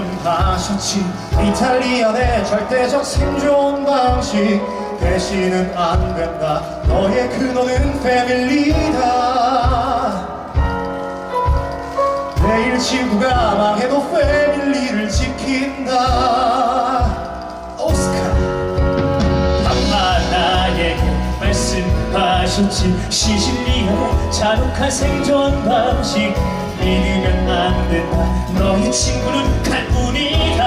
말씀하셨지. 이탈리안의 절대적 생존 방식 대신은 안 된다. 너의 근원은 패밀리다. 내일 친구가 망해도 패밀리를 지킨다. 오스카. 아빠 나에게 말씀하셨지 시실리아의 잔혹한 생존 방식 믿으면 안 된다. 너의 친구는 칼뿐이다.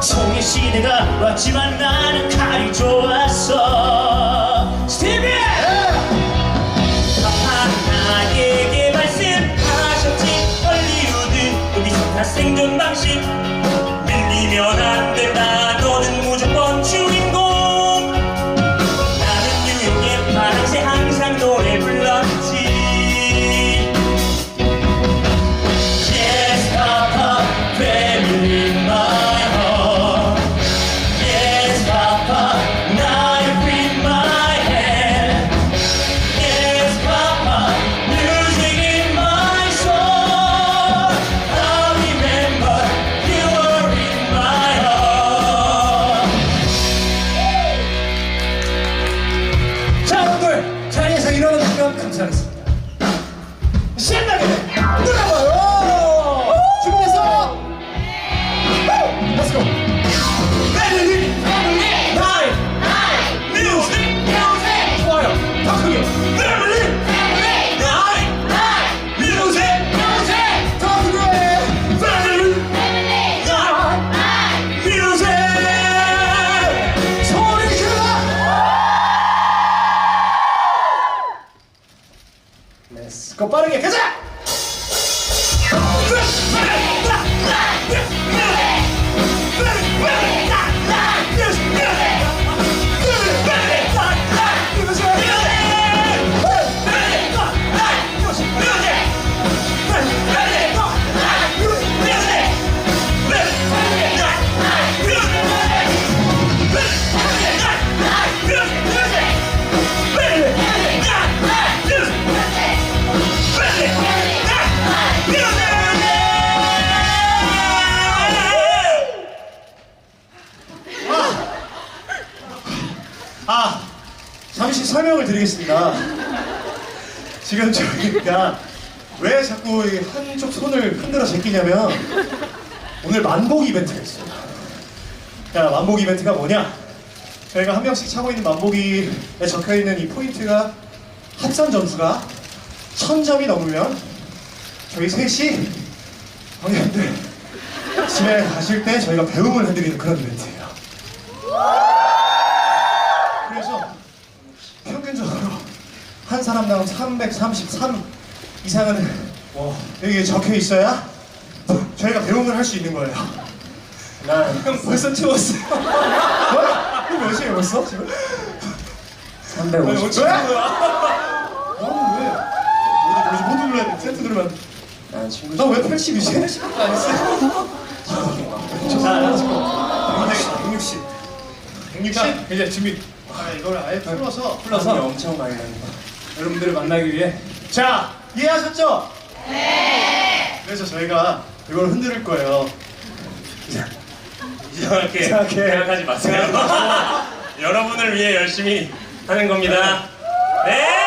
총의 시대가 왔지만 나는 칼이 좋았어 신나 빠르게 가자 아 잠시 설명을 드리겠습니다. 지금 저희가 왜 자꾸 이 한쪽 손을 흔들어 제끼냐면 오늘 만복 이벤트가 있어요 자 만복 이벤트가 뭐냐? 저희가 한 명씩 차고 있는 만복이에 적혀 있는 이 포인트가 합산 점수가 천 점이 넘으면 저희 셋이 형님들 집에 가실 때 저희가 배움을 해드리는 그런 이벤트예요. 그래서 평균적으로 한 사람당 333 이상은 뭐 여기 적혀 있어야 저희가 배움을 할 수 있는 거예요. 난 형 벌써 채웠어요. 뭐? 형 몇시에 외웠어 지금? 350. 왜? 너는 왜? 모두 모두 눌러야 돼. 세트 누르면. 난 친구 나왜 80이지? 80도 안 했어. 자, 렛츠고. 160. 160? 이제 준비. 아, 이걸 아예 풀어서 풀어서 엄청 많이 다닌다. 여러분들을 만나기 위해. 자, 이해하셨죠? 네. 그래서 저희가 이걸 흔들 거예요. 자, 이상하게 이상하게. 생각하지 마세요. 여러분을 위해 열심히 하는 겁니다. 네!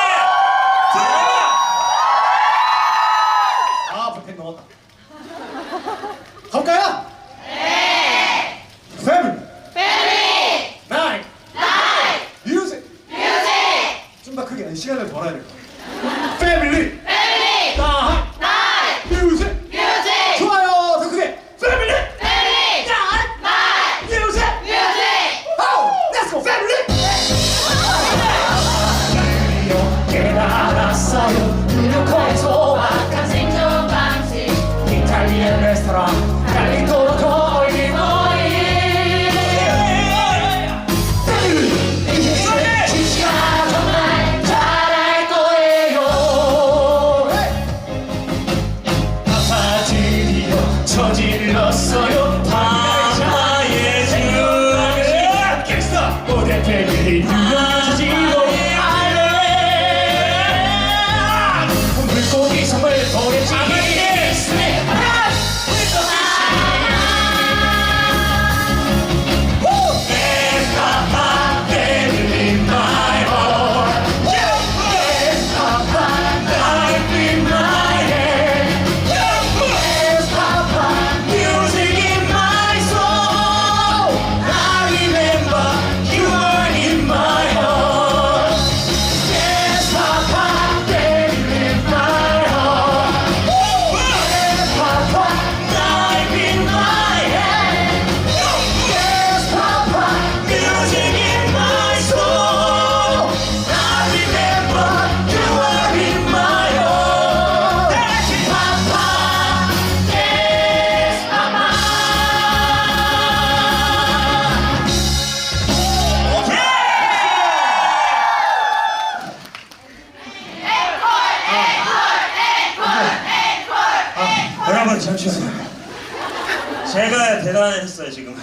대단했어요 지금.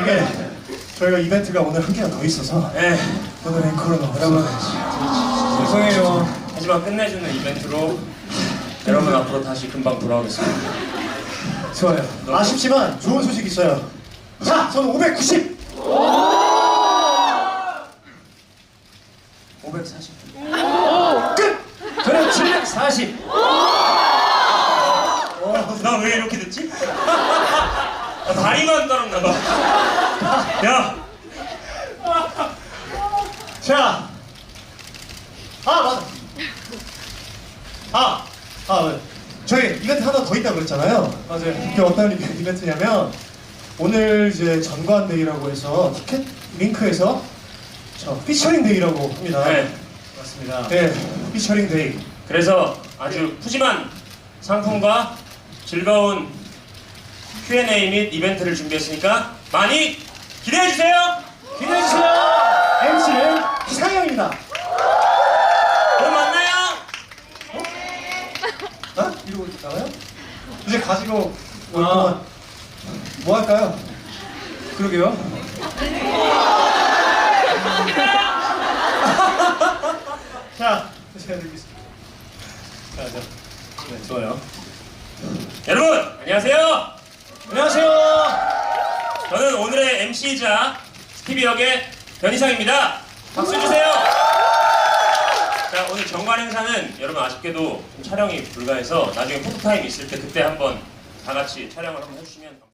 이게 저희가 이벤트가 오늘 한 개가 더 있어서 네. 오늘 앵커로 여러분 죄송해요. 하지만 끝내주는 이벤트로 여러분 앞으로 다시 금방 돌아오겠습니다. 좋아요. 아쉽지만 좋은 소식 있어요. 자, 저는 590. 540. 끝. 저는 740. 나 왜 이렇게 됐지? 나 다리만 떨었나 봐. 야, 자. 아, 맞아. 아, 아, 네. 저희 이벤트 하나 더 있다고 그랬잖아요. 맞아요. 이게 어떤 이벤- 이벤트냐면 오늘 이제 전관데이라고 해서 티켓 링크에서 저 피처링 데이라고 합니다. 네, 맞습니다. 네, 피처링 데이. 그래서 아주 푸짐한 상품과 즐거운 Q&A 및 이벤트를 준비했으니까 많이 기대해 주세요. 기대해 주세요. MC는 이상형입니다. 그럼 만나요. 어? 이러고 나와요? 이제 가지고 올 동안 뭐 할까요? 그러게요. 자, 제가 드리겠습니다. 자, 자. 네, 좋아요. 여러분 안녕하세요. 안녕하세요. 저는 오늘의 MC이자 스티비 역의 변희상입니다. 박수 주세요. 자 오늘 정관 행사는 여러분 아쉽게도 좀 촬영이 불가해서 나중에 포토타임 있을 때 그때 한번 다 같이 촬영을 한번 해주시면.